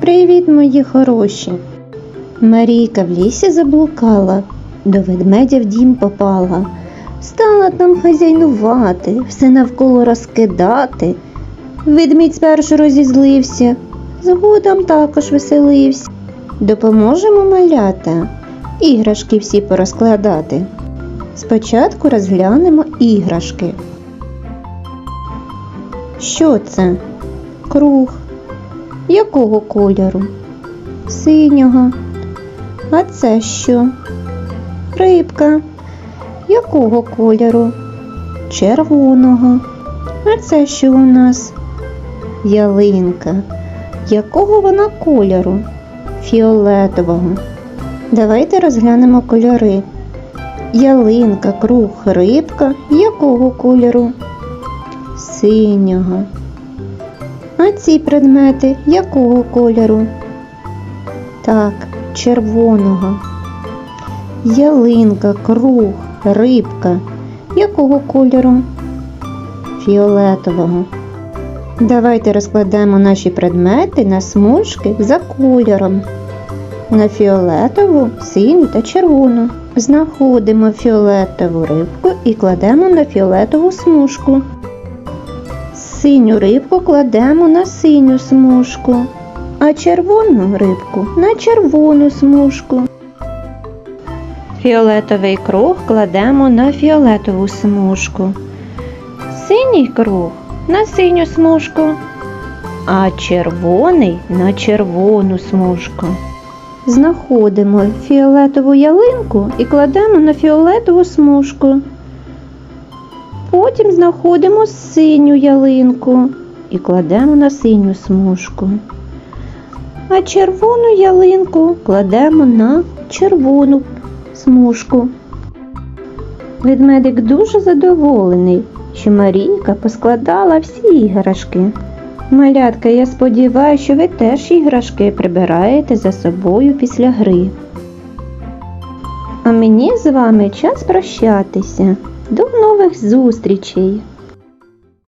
Привіт, мої хороші. Марійка в лісі заблукала, до ведмедя в дім попала. Стала там хазяйнувати, все навколо розкидати. Ведмідь спершу розізлився, згодом також веселився. Допоможемо малята, іграшки всі порозкладати. Спочатку розглянемо іграшки. Що це? Круг. Якого кольору? Синього. А це що? Рибка. Якого кольору? Червоного. А це що у нас? Ялинка. Якого вона кольору? Фіолетового. Давайте розглянемо кольори. Ялинка, круг, рибка. Якого кольору? Синього. А ці предмети якого кольору? Так, червоного. Ялинка, круг, рибка. Якого кольору? Фіолетового. Давайте розкладемо наші предмети на смужки за кольором. На фіолетову, синю та червону. Знаходимо фіолетову рибку і кладемо на фіолетову смужку. Синю рибку кладемо на синю смужку, а червону рибку на червону смужку. Фіолетовий круг кладемо на фіолетову смужку. Синій круг на синю смужку, а червоний на червону смужку. Знаходимо фіолетову ялинку і кладемо на фіолетову смужку. Потім знаходимо синю ялинку і кладемо на синю смужку. А червону ялинку кладемо на червону смужку. Ведмедик дуже задоволений, що Марійка поскладала всі іграшки. Малятка, я сподіваюся, що ви теж іграшки прибираєте за собою після гри. А мені з вами час прощатися. До нових зустрічей!